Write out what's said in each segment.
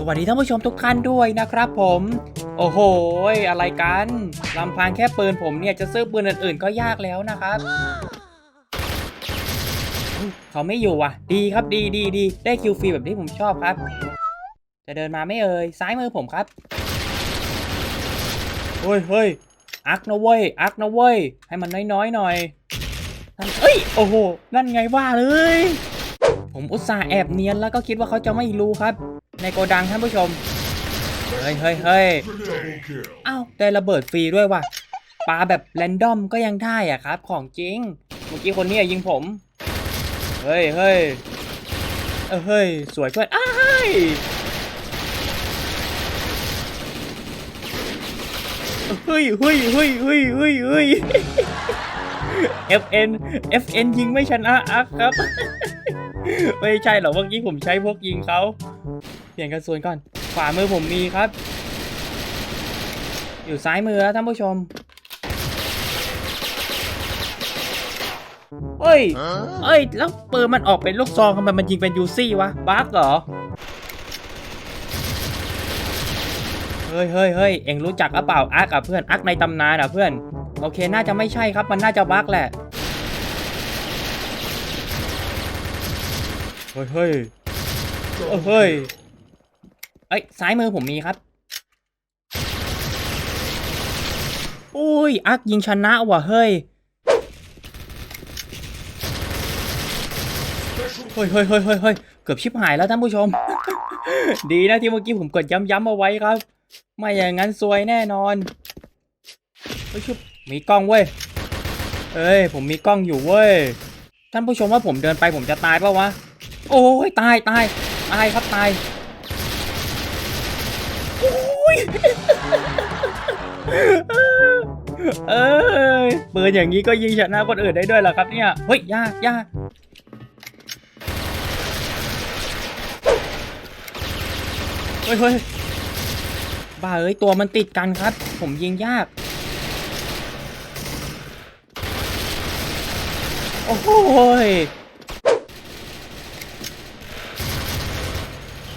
สวัสดีท่านผู้ชมทุกท่านด้วยนะครับผม โอ้โห อะไรกันลำพังแค่ปืนผมเนี่ยจะซื้อปืนอื่นๆก็ยากแล้วนะครับเขาไม่อยู่อะ ดีครับดีดีดีได้คิวฟรีแบบที่ผมชอบครับ จะเดินมาไม่เอ่ยซ้ายมือผมครับเฮ้ยเฮ้ยอักนะเว้ยอักนะเว้ยให้มันน้อยๆหน่อยเอ้ยโอ้โห นั่นไงว่าเลย ผมอุตส่าห์แอบเนียนแล้วก็คิดว่าเขาจะไม่รู้ครับ ในโกดังท่านผู้ชม เฮ้ยเฮ้ยเฮ้ยอ้าวได้ระเบิดฟรีด้วยว่ะปาแบบแรนดอมก็ยังได้อะครับ ของจริง เมื่อกี้คนนี้ยิงผม เฮ้ยเฮ้ยเออเฮ้ย สวยเพื่อนอ้ายเฮ้ยเฮ้ยเฮ้ยเฮ้ยเฮ้ยเฮ้ย FN FN ยิงไม่ชนะอักครับ ไม่ใช่หรอกเมื่อกี้ผมใช้พวกยิงเขา ลี่ยนกระสุนก่อน ขวามือผมมีครับ อยู่ซ้ายมือแล้วท่านผู้ชมเฮ้ย เอ้ย แล้วปืนมันออกเป็นลูกซองทำไมมันยิงเป็นยูซี่วะ บั๊กเหรอ เฮ้ยเฮ้ยเฮ้ยเอ็งรู้จักหรือเปล่าอาร์คกับเพื่อนอาร์คในตำนานอะเพื่อน โอเค น่าจะไม่ใช่ครับ มันน่าจะบั๊กแหละ เฮ้ยเฮ้ยเฮ้ย เอ้ยซ้ายมือผมมีครับอุ้ยอาร์คยิงชนะว่ะเฮ้ยเฮ้ยเฮ้ยเฮ้ยเฮ้ยเกือบชิบหายแล้วท่านผู้ชม ดีนะที่เมื่อกี้ผมกดย้ำๆเอาไว้ครับ ไม่อย่างนั้นซวยแน่นอนเฮ้ยชุบมีกล้องเว้ยเอ้ยผมมีกล้องอยู่เว้ยท่านผู้ชมว่าผมเดินไปผมจะตายเปล่าวะ โอ้ยตายตายตายครับตาย เอ้ยปืนอย่างนี้ก็ยิงชนะคนอื่นได้ด้วยเหรอครับเนี่ยเฮ้ยยากยากเฮ้ยเฮ้ยบ้าเอ้ยตัวมันติดกันครับ ผมยิงยาก โอ้โห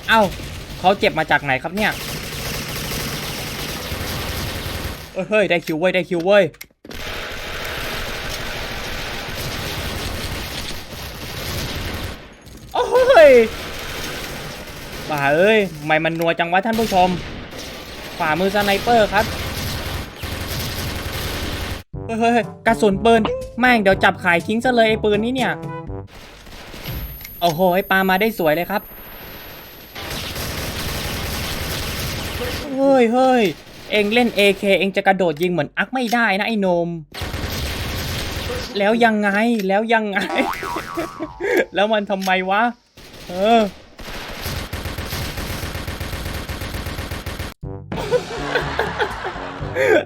เอ้าเขาเจ็บมาจากไหนครับเนี่ย เฮ้ยเฮ้ยได้คิวเว้ยได้คิวเว้ยโอ้ยป่าเอ้ยทำไมมันนัวจังวะท่านผู้ชมฝ่ามือสไนเปอร์ครับเฮ้ยเฮ้ยเฮ้ยกระสุนปืนแม่งเดี๋ยวจับขายทิ้งซะเลยไอ้ปืนนี้เนี่ยโอ้โหไอ้ปลามาได้สวยเลยครับเฮ้ยเฮ้ย เองเล่น AK เองจะกระโดดยิงเหมือนอักไม่ได้นะไอ้นม แล้วยังไงแล้วยังไง แล้วมันทำไมวะ เออ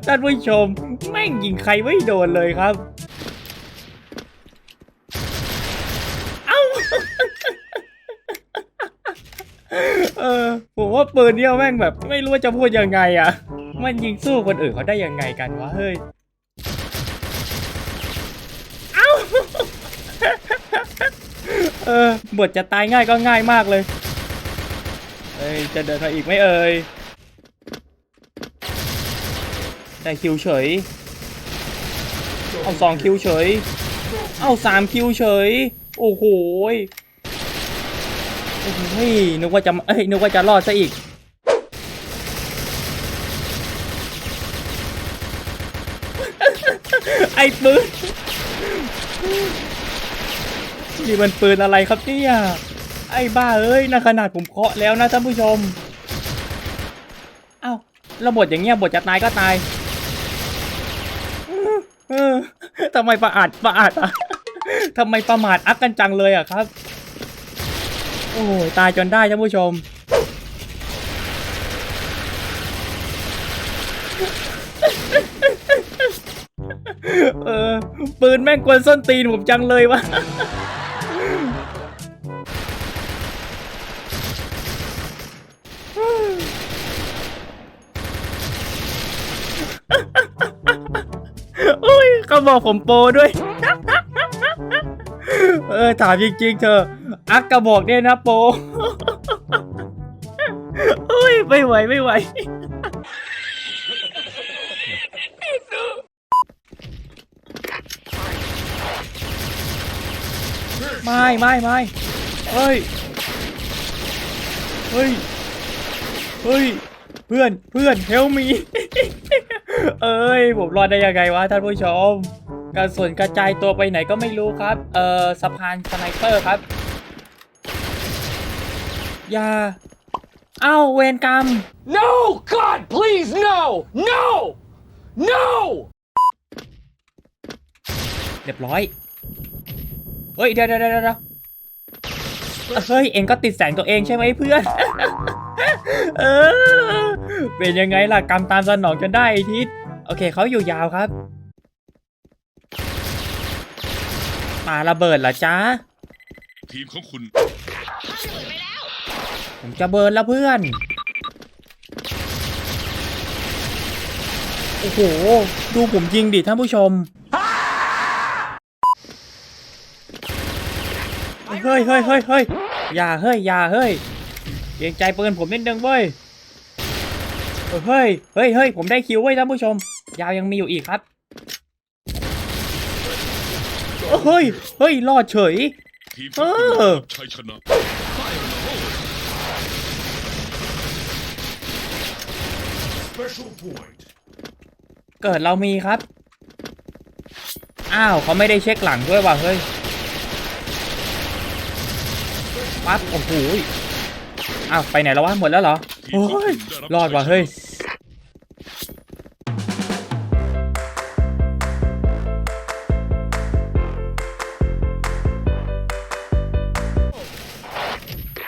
ท่านผู้ชม แม่งยิงใครไม่โดนเลยครับ เอ้า เออ ผมว่าปืนเนี่ยแม่งแบบ ไม่รู้ว่าจะพูดยังไงอะ มันยิงสู้คนอื่นเขาได้ยังไงกันวะเฮ้ย เอ้า เออบทจะตายง่ายก็ง่ายมากเลย เอ้ย จะเดินมาอีกไหมเอ่ย ได้คิวเฉย เอาสองคิวเฉย เอาสามคิวเฉย โอ้โหยโอ้ยนึกว่าจะ เอ้ย นึกว่าจะรอดซะอีก ไอ้ปืนนี่มันปืนอะไรครับเนี่ยไอ้บ้าเอ้ยนะขนาดผมเคาะแล้วนะท่านผู้ชมเอ้าแล้วบทอย่างเงี้ยบทจะตายก็ตายเออทำไมประอาทประอาทอะทำไมประมาทอักกันจังเลยอะครับ โอ้ยตายจนได้ท่านผู้ชม เออ ปืนแม่งกวนส้นตีนผมจังเลยวะอุ้ยเขาบอกผมโปด้วย เออ ถามจริงๆเธอ อักกระบอกเนี่ยนะโปรโอ้ไม่ไหว ไม่ไหว ไม่ไม่ไม่เฮ้ย เฮ้ย เฮ้ย เพื่อน เพื่อน เฮลมี เอ้ย ผมรอดได้ยังไงวะท่านผู้ชม กระสุนกระจายตัวไปไหนก็ไม่รู้ครับ เอ่อ สะพานสไนเปอร์ครับ อย่า เอ้า เวรกรรม No! God, please, no! No! No! เรียบร้อย เฮ้ยเดี๋ยวเดี๋ยวเดี๋ยวเดี๋ยวเฮ้ยเองก็ติดแสงตัวเองใช่ไหมเพื่อน เออ เป็นยังไงล่ะกรรมตามสนองจนได้ไอทิศโอเคเขาอยู่ยาวครับปาระเบิดเหรอจ๊ะทีมของคุณผมจะเบิร์นแล้วเพื่อน โอ้โห ดูผมยิงดิท่านผู้ชม เฮ้ยเฮ้ยเฮ้ยเฮ้ยอย่าเฮ้ยอย่าเฮ้ยเกรงใจปืนผมนิดนึงเว้ยเฮ้ยเฮ้ยเฮ้ยผมได้คิวเว้ยท่านผู้ชม ยาวยังมีอยู่อีกครับเฮ้ยเฮ้ยรอดเฉยทีมของคุณเออชัยชนะเกิดเรามีครับ อ้าวเขาไม่ได้เช็คหลังด้วยว่ะเฮ้ย ปั๊บโอ้โหยอ้าวไปไหนแล้ววะหมดแล้วเหรอโอ้ยรอดว่ะเฮ้ย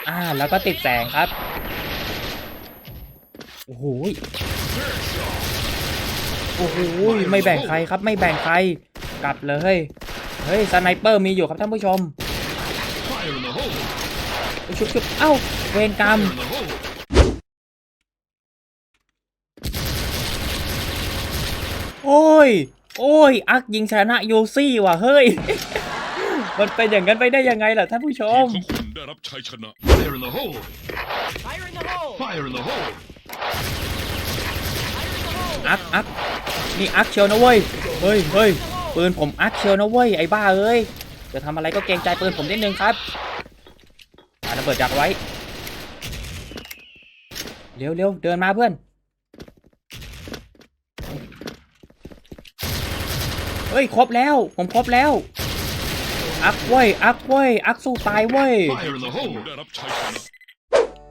อ่าแล้วก็ติดแสงครับโอ้โหยโอ้โหยไม่แบ่งใครครับไม่แบ่งใครกลับเลยเฮ้ยสไนเปอร์มีอยู่ครับท่านผู้ชม Fire in the hole! ชุบชุบเอ้า เวรกรรม Fire in the hole! โอ้ย โอ้ย อักยิงชนะโยซี่ว่ะ เฮ้ย มันเป็นอย่างนั้นไปได้ยังไงล่ะท่านผู้ชทีมมของคุณได้รับชัยชนะ Fire in the hole! Fire in the hole! Fire in the hole! อักอักนี่อักเชียวนะเว้ย เฮ้ยเฮ้ยปืนผมอักเชียวนะเว้ย ไอ้บ้าเอ้ย จะทำอะไรก็เกรงใจปืนผมนิดนึงครับปา ระเบิดจักไว้ เร็วเร็วเดินมาเพื่อน เฮ้ย ครบแล้ว ผมครบแล้ว อักเว้ย อักเว้ย อักสู้ตายเว้ย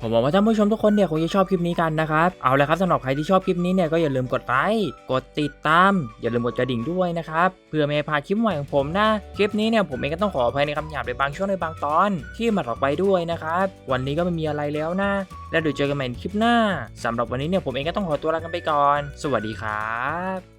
ผมหวังว่าท่านผู้ชมทุกคนเนี่ยคงจะชอบคลิปนี้กันนะครับเอาละครับสำหรับใครที่ชอบคลิปนี้เนี่ยก็อย่าลืมกดไลค์กดติดตาม อย่าลืมกดกระดิ่งด้วยนะครับเพื่อไม่ให้พลาดคลิปใหม่ของผมนะคลิปนี้เนี่ยผมเองก็ต้องขออภัยในคำหยาบในบางช่วงในบางตอนที่มาออกไปด้วยนะครับวันนี้ก็ไม่มีอะไรแล้วนะแล้วเดี๋ยวเจอกันใหม่ในคลิปหน้าสำหรับวันนี้เนี่ยผมเองก็ต้องขอตัวลากันไปก่อน สวัสดีครับ